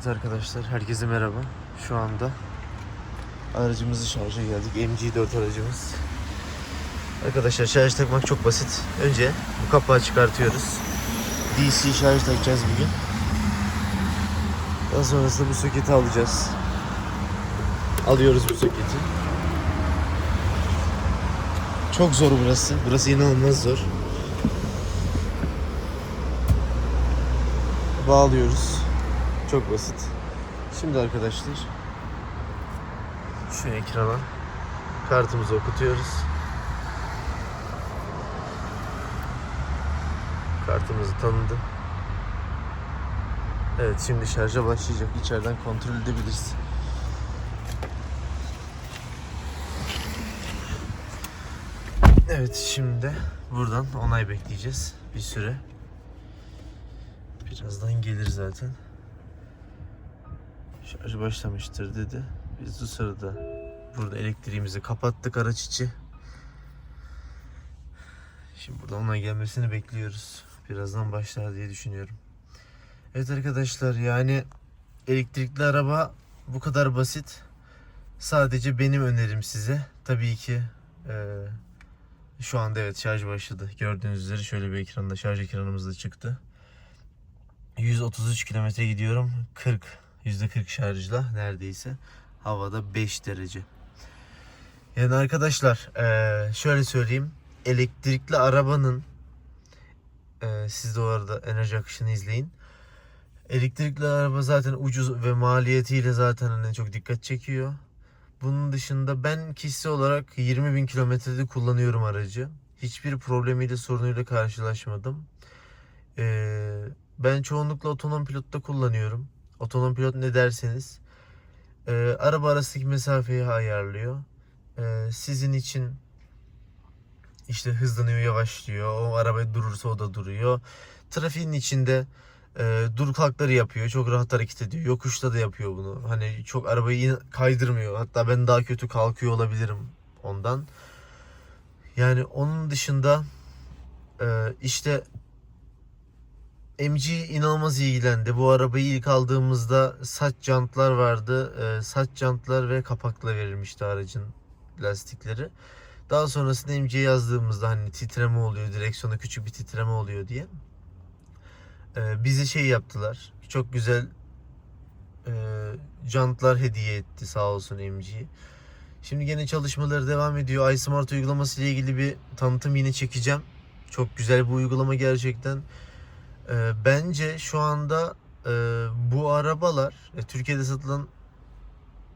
Evet arkadaşlar herkese merhaba. Şu anda aracımızı şarja geldik. MG4 aracımız. Arkadaşlar şarj takmak çok basit. Önce bu kapağı çıkartıyoruz. DC şarj takacağız bugün. Daha sonrasında bu soketi alacağız. Alıyoruz bu soketi. Çok zor burası. Burası inanılmaz zor. Bağlıyoruz. Çok basit. Şimdi arkadaşlar şu ekrana kartımızı okutuyoruz. Kartımızı tanıdı. Evet şimdi şarja başlayacak. İçeriden kontrol edebiliriz. Evet şimdi buradan onay bekleyeceğiz bir süre. Birazdan gelir zaten. Şarj başlamıştır dedi. Biz bu sırada burada elektriğimizi kapattık araç içi. Şimdi burada ona gelmesini bekliyoruz. Birazdan başlar diye düşünüyorum. Evet arkadaşlar yani elektrikli araba bu kadar basit. Sadece benim önerim size. Tabii ki eee, şu anda evet şarj başladı. Gördüğünüz üzere şöyle bir ekranda şarj ekranımız da çıktı. 133 kilometre gidiyorum. 40 %40 şarjla neredeyse. Havada 5 derece. Yani arkadaşlar eee, şöyle söyleyeyim. Elektrikli arabanın eee, siz de o arada enerji akışını izleyin. Elektrikli araba zaten ucuz ve maliyetiyle zaten hani çok dikkat çekiyor. Bunun dışında ben kişisel olarak 20 bin kilometrede kullanıyorum aracı. Hiçbir problemiyle sorunuyla karşılaşmadım. Ee, ben çoğunlukla otonom pilotta kullanıyorum. Otonom pilot ne derseniz e, araba arasındaki mesafeyi ayarlıyor. E, sizin için işte hızlanıyor, yavaşlıyor. O araba durursa o da duruyor. Trafiğin içinde e, dur kalkları yapıyor. Çok rahat hareket ediyor. Yokuşta da yapıyor bunu. Hani çok arabayı kaydırmıyor. Hatta ben daha kötü kalkıyor olabilirim ondan. Yani onun dışında e, işte MG inanılmaz ilgilendi. Bu arabayı ilk aldığımızda saç jantlar vardı. Ee, saç jantlar ve kapakla verilmişti aracın lastikleri. Daha sonrasında MG'ye yazdığımızda hani titreme oluyor, direksiyonda küçük bir titreme oluyor diye. Ee, bize şey yaptılar. Çok güzel e, jantlar hediye etti sağ olsun MG. Şimdi gene çalışmaları devam ediyor. iSmart uygulaması ile ilgili bir tanıtım yine çekeceğim. Çok güzel bir uygulama gerçekten. Ee, bence şu anda e, bu arabalar e, Türkiye'de satılan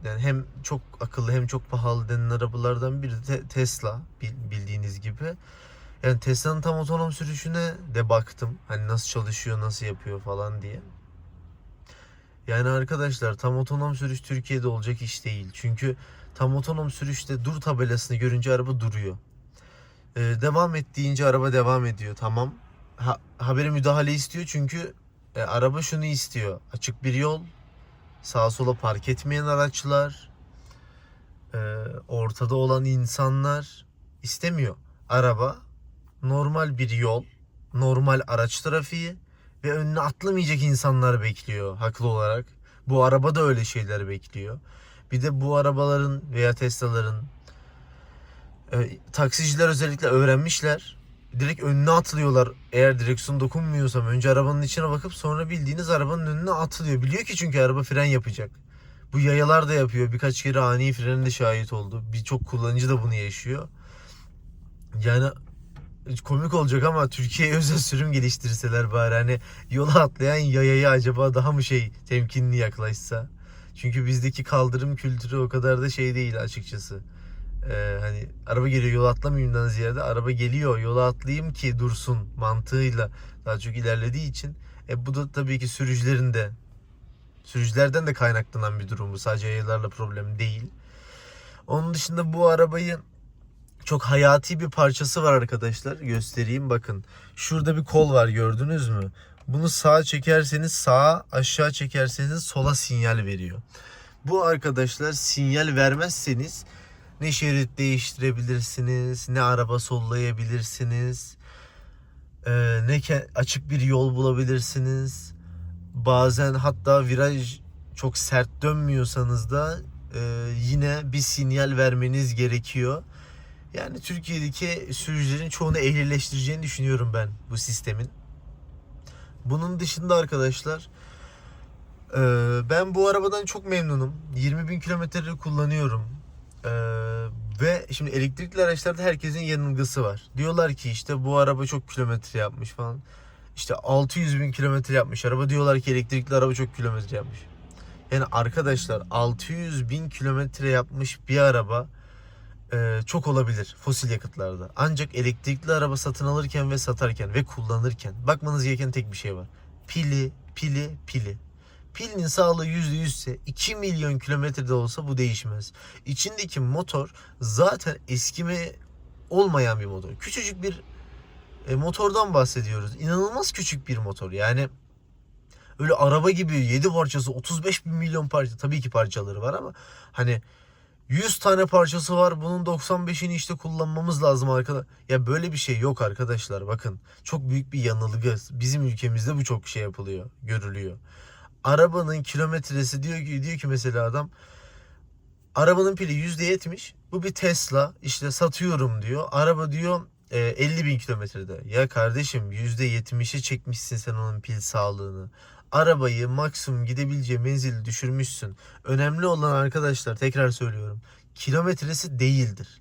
yani hem çok akıllı hem çok pahalı denen arabalardan biri de Tesla bil- bildiğiniz gibi. Yani Tesla'nın tam otonom sürüşüne de baktım. Hani nasıl çalışıyor, nasıl yapıyor falan diye. Yani arkadaşlar tam otonom sürüş Türkiye'de olacak iş değil. Çünkü tam otonom sürüşte dur tabelasını görünce araba duruyor. Ee, devam et deyince araba devam ediyor. Tamam ha, habere müdahale istiyor çünkü e, araba şunu istiyor. Açık bir yol, sağa sola park etmeyen araçlar, e, ortada olan insanlar istemiyor. Araba normal bir yol, normal araç trafiği ve önüne atlamayacak insanlar bekliyor haklı olarak. Bu araba da öyle şeyler bekliyor. Bir de bu arabaların veya Tesla'ların e, taksiciler özellikle öğrenmişler direkt önüne atılıyorlar. Eğer direksiyon dokunmuyorsam önce arabanın içine bakıp sonra bildiğiniz arabanın önüne atılıyor. Biliyor ki çünkü araba fren yapacak. Bu yayalar da yapıyor. Birkaç kere ani frene de şahit oldu. Birçok kullanıcı da bunu yaşıyor. Yani komik olacak ama Türkiye'ye özel sürüm geliştirseler bari hani yola atlayan yayaya acaba daha mı şey temkinli yaklaşsa. Çünkü bizdeki kaldırım kültürü o kadar da şey değil açıkçası. Ee, hani araba geliyor yola atlamayayımdan ziyade araba geliyor yola atlayayım ki dursun mantığıyla daha çok ilerlediği için e, bu da tabii ki sürücülerin de sürücülerden de kaynaklanan bir durum bu sadece yayalarla problem değil. Onun dışında bu arabayı çok hayati bir parçası var arkadaşlar göstereyim bakın şurada bir kol var gördünüz mü? Bunu sağa çekerseniz sağa aşağı çekerseniz sola sinyal veriyor. Bu arkadaşlar sinyal vermezseniz ne şerit değiştirebilirsiniz, ne araba sollayabilirsiniz, ee, ne açık bir yol bulabilirsiniz. Bazen hatta viraj çok sert dönmüyorsanız da e, yine bir sinyal vermeniz gerekiyor. Yani Türkiye'deki sürücülerin çoğunu ehlileştireceğini düşünüyorum ben bu sistemin. Bunun dışında arkadaşlar e, ben bu arabadan çok memnunum. 20 bin kilometredir kullanıyorum. E, ve şimdi elektrikli araçlarda herkesin yanılgısı var. Diyorlar ki işte bu araba çok kilometre yapmış falan. İşte 600 bin kilometre yapmış araba. Diyorlar ki elektrikli araba çok kilometre yapmış. Yani arkadaşlar 600 bin kilometre yapmış bir araba e, çok olabilir fosil yakıtlarda. Ancak elektrikli araba satın alırken ve satarken ve kullanırken bakmanız gereken tek bir şey var. Pili, pili, pili. Pilin sağlığı %100 ise 2 milyon kilometrede olsa bu değişmez. İçindeki motor zaten eskime olmayan bir motor. Küçücük bir e, motordan bahsediyoruz. İnanılmaz küçük bir motor. Yani öyle araba gibi 7 parçası 35 bin milyon parça tabii ki parçaları var ama hani 100 tane parçası var. Bunun 95'ini işte kullanmamız lazım arkadaşlar. Ya böyle bir şey yok arkadaşlar. Bakın çok büyük bir yanılgı. Bizim ülkemizde bu çok şey yapılıyor, görülüyor. Arabanın kilometresi diyor ki diyor ki mesela adam arabanın pili %70. Bu bir Tesla. işte satıyorum diyor. Araba diyor e, 50 bin kilometrede. Ya kardeşim %70'e çekmişsin sen onun pil sağlığını. Arabayı maksimum gidebileceği menzili düşürmüşsün. Önemli olan arkadaşlar tekrar söylüyorum. Kilometresi değildir.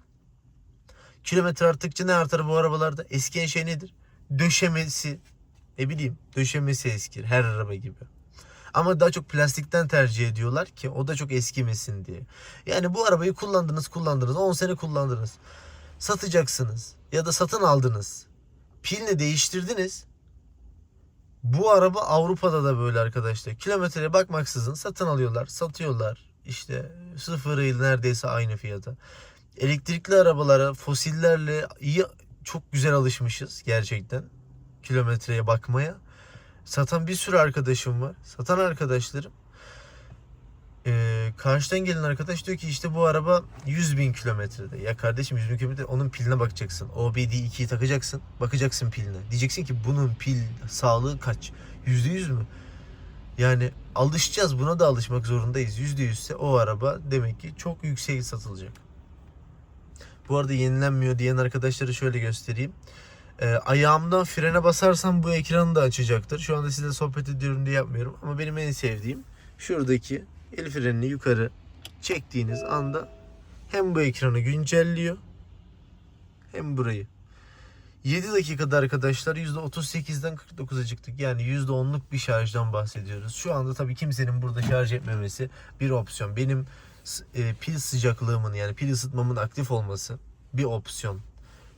Kilometre arttıkça ne artar bu arabalarda? Eskiyen şey nedir? Döşemesi. Ne bileyim döşemesi eskir her araba gibi. Ama daha çok plastikten tercih ediyorlar ki o da çok eskimesin diye. Yani bu arabayı kullandınız kullandınız 10 sene kullandınız. Satacaksınız ya da satın aldınız. Pilini değiştirdiniz. Bu araba Avrupa'da da böyle arkadaşlar. Kilometreye bakmaksızın satın alıyorlar, satıyorlar. İşte sıfırıyla neredeyse aynı fiyata. Elektrikli arabalara fosillerle iyi çok güzel alışmışız gerçekten. Kilometreye bakmaya. Satan bir sürü arkadaşım var. Satan arkadaşlarım. Ee, karşıdan gelen arkadaş diyor ki işte bu araba 100 bin kilometrede. Ya kardeşim 100 bin kilometre onun piline bakacaksın. OBD2'yi takacaksın. Bakacaksın piline. Diyeceksin ki bunun pil sağlığı kaç? %100 mü? Yani alışacağız. Buna da alışmak zorundayız. %100 ise o araba demek ki çok yüksek satılacak. Bu arada yenilenmiyor diyen arkadaşları şöyle göstereyim. Ee, ayağımdan frene basarsam bu ekranı da açacaktır. Şu anda size sohbet ediyorum diye yapmıyorum. Ama benim en sevdiğim şuradaki el frenini yukarı çektiğiniz anda hem bu ekranı güncelliyor hem burayı. 7 dakikada arkadaşlar %38'den 49'a çıktık. Yani %10'luk bir şarjdan bahsediyoruz. Şu anda tabii kimsenin burada şarj etmemesi bir opsiyon. Benim e, pil sıcaklığımın yani pil ısıtmamın aktif olması bir opsiyon.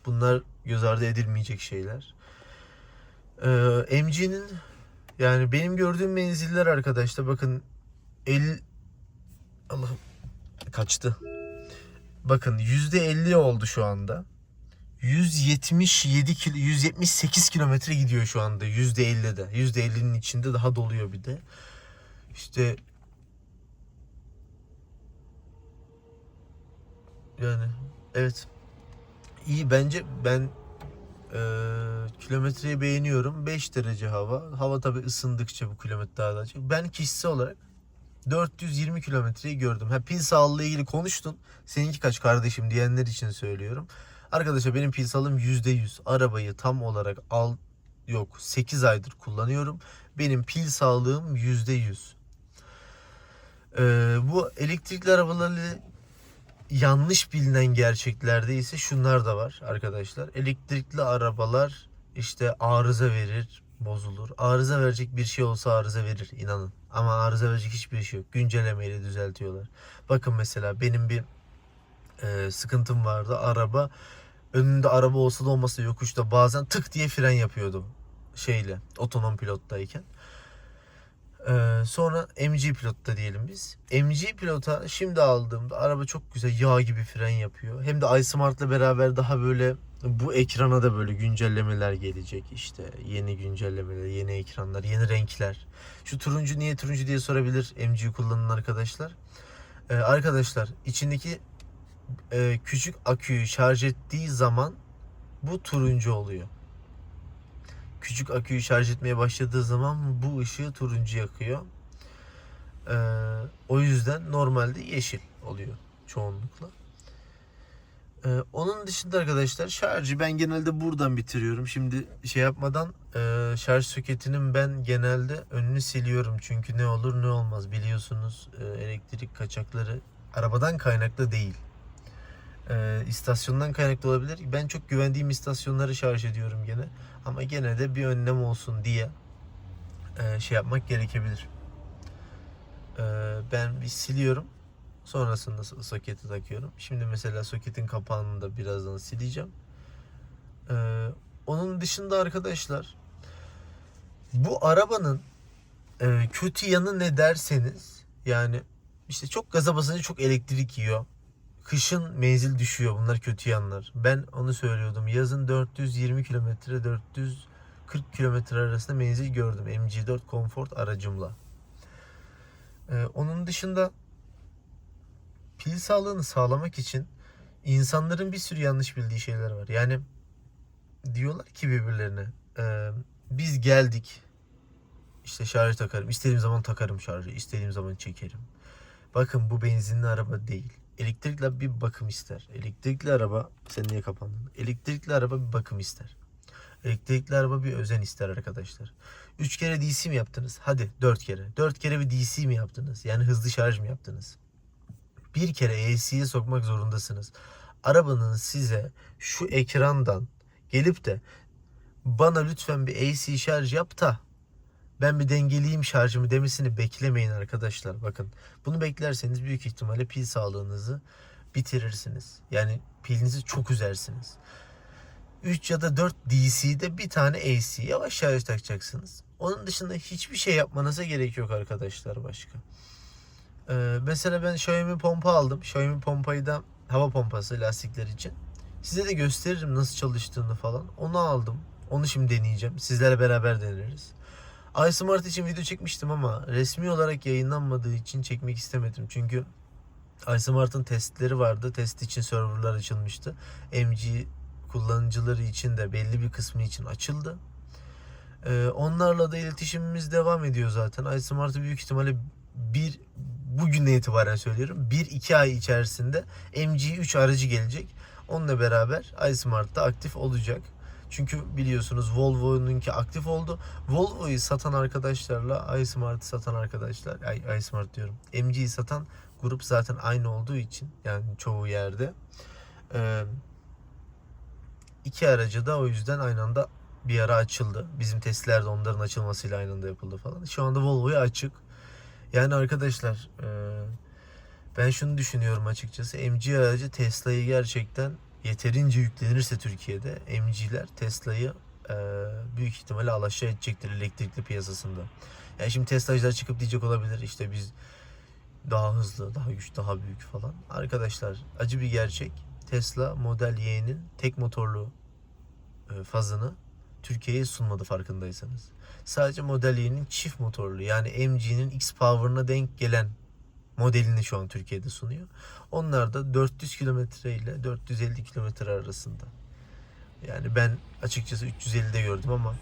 Bunlar göz ardı edilmeyecek şeyler. Ee, MG'nin yani benim gördüğüm menziller arkadaşlar bakın 50 Allah'ım kaçtı. Bakın %50 oldu şu anda. 177 kilo, 178 kilometre gidiyor şu anda %50'de. %50'nin içinde daha doluyor bir de. İşte yani evet iyi bence ben e, kilometreyi beğeniyorum. 5 derece hava. Hava tabi ısındıkça bu kilometre daha da çok. Ben kişisel olarak 420 kilometreyi gördüm. Ha pil sağlığı ile ilgili konuştun. Seninki kaç kardeşim diyenler için söylüyorum. Arkadaşlar benim pil sağlığım %100. Arabayı tam olarak al yok 8 aydır kullanıyorum. Benim pil sağlığım %100. Ee, bu elektrikli arabalarla yanlış bilinen gerçeklerde ise şunlar da var arkadaşlar. Elektrikli arabalar işte arıza verir, bozulur. Arıza verecek bir şey olsa arıza verir inanın. Ama arıza verecek hiçbir şey yok. Güncellemeyle düzeltiyorlar. Bakın mesela benim bir e, sıkıntım vardı. Araba önünde araba olsa da olmasa yokuşta bazen tık diye fren yapıyordu şeyle otonom pilottayken. Ee, sonra MG pilotta diyelim biz. MG pilota şimdi aldığımda araba çok güzel yağ gibi fren yapıyor. Hem de iSmart'la beraber daha böyle bu ekrana da böyle güncellemeler gelecek işte. Yeni güncellemeler, yeni ekranlar, yeni renkler. Şu turuncu niye turuncu diye sorabilir MG kullanan arkadaşlar. Ee, arkadaşlar içindeki e, küçük aküyü şarj ettiği zaman bu turuncu oluyor küçük aküyü şarj etmeye başladığı zaman bu ışığı turuncu yakıyor. Ee, O yüzden normalde yeşil oluyor çoğunlukla. Ee, onun dışında arkadaşlar şarjı ben genelde buradan bitiriyorum. Şimdi şey yapmadan e, şarj soketinin ben genelde önünü siliyorum. Çünkü ne olur ne olmaz biliyorsunuz e, elektrik kaçakları arabadan kaynaklı değil. E, istasyondan kaynaklı olabilir. Ben çok güvendiğim istasyonları şarj ediyorum gene. Ama gene de bir önlem olsun diye e, şey yapmak gerekebilir. E, ben bir siliyorum. Sonrasında so- soketi takıyorum. Şimdi mesela soketin kapağını da birazdan sileceğim. Ee, onun dışında arkadaşlar bu arabanın e, kötü yanı ne derseniz yani işte çok gaza basınca çok elektrik yiyor. Kışın menzil düşüyor. Bunlar kötü yanlar. Ben onu söylüyordum. Yazın 420 kilometre 440 kilometre arasında menzil gördüm. MG4 Comfort aracımla. Ee, onun dışında pil sağlığını sağlamak için insanların bir sürü yanlış bildiği şeyler var. Yani diyorlar ki birbirlerine e, biz geldik işte şarj takarım. istediğim zaman takarım şarjı. istediğim zaman çekerim. Bakın bu benzinli araba değil. Elektrikli bir bakım ister. Elektrikli araba sen niye kapandın? Elektrikli araba bir bakım ister. Elektrikli araba bir özen ister arkadaşlar. 3 kere DC mi yaptınız? Hadi 4 kere. 4 kere bir DC mi yaptınız? Yani hızlı şarj mı yaptınız? bir kere AC'ye sokmak zorundasınız. Arabanın size şu ekrandan gelip de bana lütfen bir AC şarj yap da ben bir dengeleyeyim şarjımı demesini beklemeyin arkadaşlar. Bakın bunu beklerseniz büyük ihtimalle pil sağlığınızı bitirirsiniz. Yani pilinizi çok üzersiniz. 3 ya da 4 DC'de bir tane AC yavaş yavaş takacaksınız. Onun dışında hiçbir şey yapmanıza gerek yok arkadaşlar başka. Ee, mesela ben Xiaomi pompa aldım. Xiaomi pompayı da hava pompası lastikler için. Size de gösteririm nasıl çalıştığını falan. Onu aldım. Onu şimdi deneyeceğim. Sizlerle beraber deneriz. iSmart için video çekmiştim ama resmi olarak yayınlanmadığı için çekmek istemedim. Çünkü iSmart'ın testleri vardı. Test için serverlar açılmıştı. MG kullanıcıları için de belli bir kısmı için açıldı. Ee, onlarla da iletişimimiz devam ediyor zaten. iSmart'ı büyük ihtimalle bir bugünden itibaren söylüyorum. 1-2 ay içerisinde MG3 aracı gelecek. Onunla beraber iSmart'ta aktif olacak. Çünkü biliyorsunuz Volvo'nunki aktif oldu. Volvo'yu satan arkadaşlarla iSmart'ı satan arkadaşlar, ay iSmart diyorum. MG'yi satan grup zaten aynı olduğu için yani çoğu yerde. Ee, iki aracı da o yüzden aynı anda bir ara açıldı. Bizim testler de onların açılmasıyla aynı anda yapıldı falan. Şu anda Volvo'ya açık. Yani arkadaşlar e, ben şunu düşünüyorum açıkçası. MG aracı Tesla'yı gerçekten yeterince yüklenirse Türkiye'de MG'ler Tesla'yı e, büyük ihtimalle alaşağı edecektir elektrikli piyasasında. Yani şimdi Tesla'cılar çıkıp diyecek olabilir işte biz daha hızlı, daha güçlü, daha büyük falan. Arkadaşlar acı bir gerçek. Tesla Model Y'nin tek motorlu e, fazını Türkiye'ye sunmadı farkındaysanız. Sadece Model Y'nin çift motorlu yani MG'nin X-Power'ına denk gelen modelini şu an Türkiye'de sunuyor. Onlar da 400 kilometre ile 450 kilometre arasında. Yani ben açıkçası 350'de gördüm ama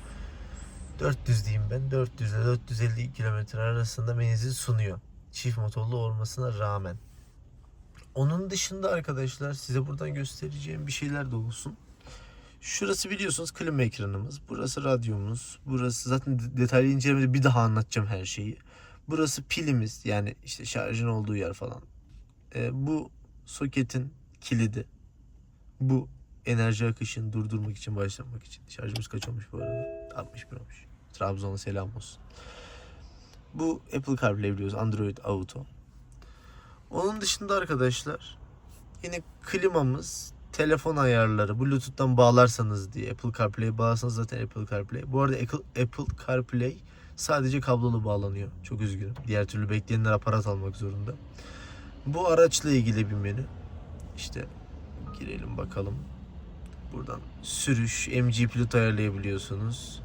400 diyeyim ben 400 ile 450 kilometre arasında menzil sunuyor. Çift motorlu olmasına rağmen. Onun dışında arkadaşlar size buradan göstereceğim bir şeyler de olsun. Şurası biliyorsunuz klima ekranımız. Burası radyomuz. Burası zaten de- detaylı incelemede bir daha anlatacağım her şeyi. Burası pilimiz yani işte şarjın olduğu yer falan. Ee, bu soketin kilidi. Bu enerji akışını durdurmak için başlamak için. Şarjımız kaç olmuş bu arada? 61 olmuş. Trabzon'a selam olsun. Bu Apple CarPlay biliyoruz. Android Auto. Onun dışında arkadaşlar yine klimamız, telefon ayarları, Bluetooth'tan bağlarsanız diye Apple CarPlay'e bağlarsanız zaten Apple CarPlay. Bu arada Apple, Apple CarPlay sadece kablolu bağlanıyor. Çok üzgünüm. Diğer türlü bekleyenler aparat almak zorunda. Bu araçla ilgili bir menü. İşte girelim bakalım. Buradan sürüş, MG pilot ayarlayabiliyorsunuz.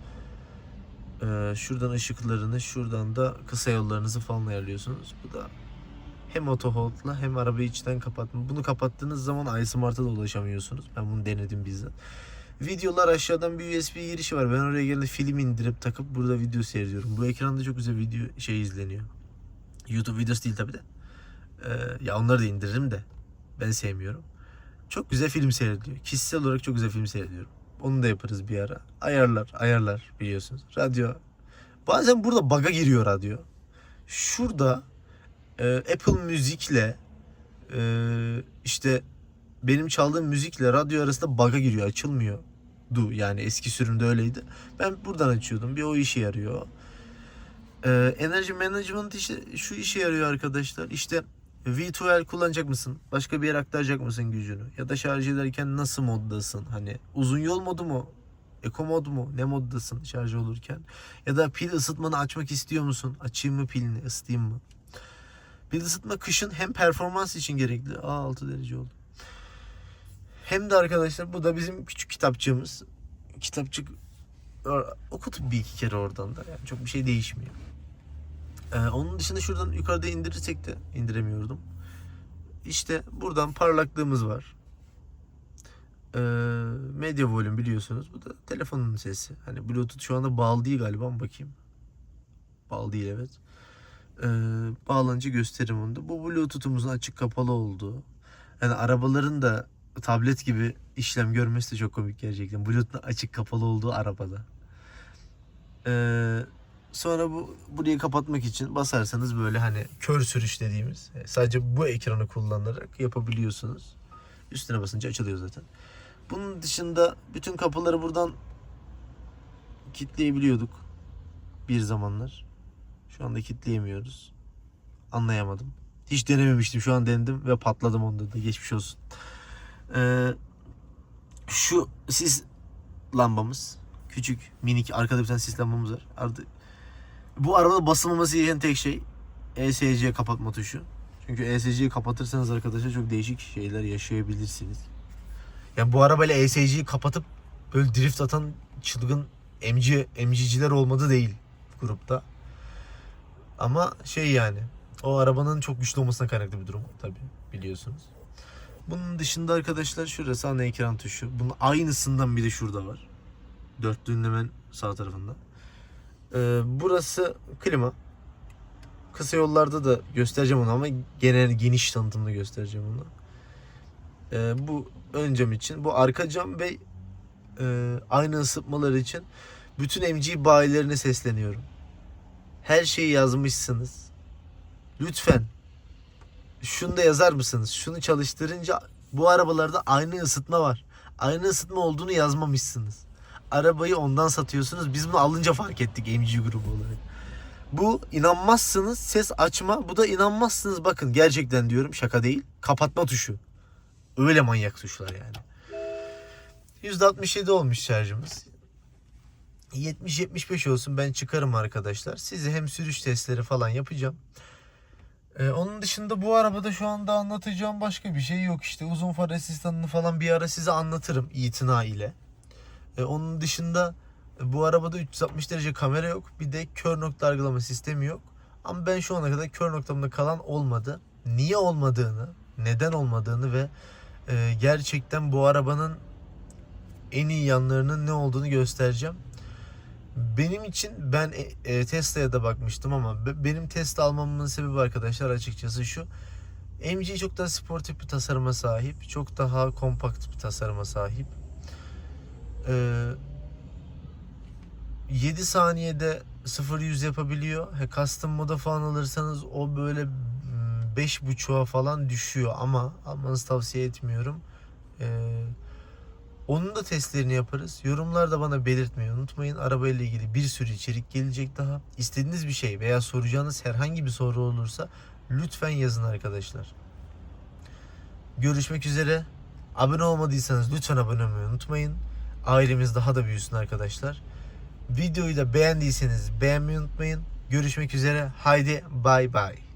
Ee, şuradan ışıklarını, şuradan da kısa yollarınızı falan ayarlıyorsunuz. Bu da hem auto hold'la hem arabayı içten kapatma. Bunu kapattığınız zaman iSmart'a da ulaşamıyorsunuz. Ben bunu denedim bizzat. Videolar aşağıdan bir USB girişi var. Ben oraya gelip film indirip takıp burada video seyrediyorum. Bu ekranda çok güzel video şey izleniyor. YouTube videosu değil tabi de. Ee, ya onları da indiririm de. Ben sevmiyorum. Çok güzel film seyrediliyor. Kişisel olarak çok güzel film seyrediyorum. Onu da yaparız bir ara. Ayarlar, ayarlar biliyorsunuz. Radyo. Bazen burada baga giriyor radyo. Şurada e, Apple Müzik'le e, işte benim çaldığım müzikle radyo arasında baga giriyor. Açılmıyor. Du yani eski sürümde öyleydi. Ben buradan açıyordum. Bir o işe yarıyor. Ee, enerji management işte şu işe yarıyor arkadaşlar. İşte V2L kullanacak mısın? Başka bir yere aktaracak mısın gücünü? Ya da şarj ederken nasıl moddasın? Hani uzun yol modu mu? Eko mod mu? Ne moddasın şarj olurken? Ya da pil ısıtmanı açmak istiyor musun? Açayım mı pilini, ısıtayım mı? Pil ısıtma kışın hem performans için gerekli. Aa 6 derece oldu. Hem de arkadaşlar bu da bizim küçük kitapçığımız. Kitapçık Or- okudum bir iki kere oradan da. Yani çok bir şey değişmiyor. Ee, onun dışında şuradan yukarıda indirirsek de indiremiyordum. İşte buradan parlaklığımız var. Ee, medya volüm biliyorsunuz. Bu da telefonun sesi. Hani Bluetooth şu anda bağlı değil galiba ama bakayım. Bağlı değil evet. Ee, onu da. Bu Bluetooth'umuzun açık kapalı olduğu. Yani arabaların da tablet gibi işlem görmesi de çok komik gerçekten. Bluetooth'un açık kapalı olduğu arabada. Ee, sonra bu burayı kapatmak için basarsanız böyle hani kör sürüş dediğimiz e, sadece bu ekranı kullanarak yapabiliyorsunuz. Üstüne basınca açılıyor zaten. Bunun dışında bütün kapıları buradan kilitleyebiliyorduk bir zamanlar. Şu anda kilitleyemiyoruz. Anlayamadım. Hiç denememiştim. Şu an denedim ve patladım onda da. Geçmiş olsun. Ee, şu sis lambamız. Küçük, minik. Arkada bir tane sis lambamız var. Artık bu arabada basılmaması gereken tek şey ESC kapatma tuşu. Çünkü ESC'yi kapatırsanız arkadaşlar çok değişik şeyler yaşayabilirsiniz. Yani bu arabayla ESC'yi kapatıp böyle drift atan çılgın MC, MC'ciler olmadı değil grupta. Ama şey yani o arabanın çok güçlü olmasına kaynaklı bir durum tabi biliyorsunuz. Bunun dışında arkadaşlar şurası ana ekran tuşu. Bunun aynısından bir de şurada var. Dörtlüğün hemen sağ tarafında. Ee, burası klima. Kısa yollarda da göstereceğim onu ama genel geniş tanıtımda göstereceğim onu. Ee, bu ön cam için. Bu arka cam ve e, aynı ısıtmaları için bütün MG bayilerine sesleniyorum. Her şeyi yazmışsınız. Lütfen şunu da yazar mısınız? Şunu çalıştırınca bu arabalarda aynı ısıtma var. Aynı ısıtma olduğunu yazmamışsınız. Arabayı ondan satıyorsunuz. Biz bunu alınca fark ettik MG grubu olarak. Bu inanmazsınız ses açma. Bu da inanmazsınız bakın gerçekten diyorum şaka değil. Kapatma tuşu. Öyle manyak tuşlar yani. %67 olmuş şarjımız. 70-75 olsun ben çıkarım arkadaşlar. Size hem sürüş testleri falan yapacağım. Ee, onun dışında bu arabada şu anda anlatacağım başka bir şey yok işte. Uzun far asistanını falan bir ara size anlatırım itina ile. Ee, onun dışında e, bu arabada 360 derece kamera yok. Bir de kör nokta algılama sistemi yok. Ama ben şu ana kadar kör noktamda kalan olmadı. Niye olmadığını, neden olmadığını ve e, gerçekten bu arabanın en iyi yanlarının ne olduğunu göstereceğim. Benim için ben e, e, Tesla'ya da bakmıştım ama be- benim Tesla almamın sebebi arkadaşlar açıkçası şu. MG çok daha sportif bir tasarıma sahip. Çok daha kompakt bir tasarıma sahip. Ee, 7 saniyede 0-100 yapabiliyor. He, custom moda falan alırsanız o böyle 5.5'a falan düşüyor ama almanızı tavsiye etmiyorum. Ee, onun da testlerini yaparız. Yorumlarda bana belirtmeyi unutmayın. Arabayla ilgili bir sürü içerik gelecek daha. İstediğiniz bir şey veya soracağınız herhangi bir soru olursa lütfen yazın arkadaşlar. Görüşmek üzere. Abone olmadıysanız lütfen abone olmayı unutmayın. Ailemiz daha da büyüsün arkadaşlar. Videoyu da beğendiyseniz beğenmeyi unutmayın. Görüşmek üzere. Haydi bay bay.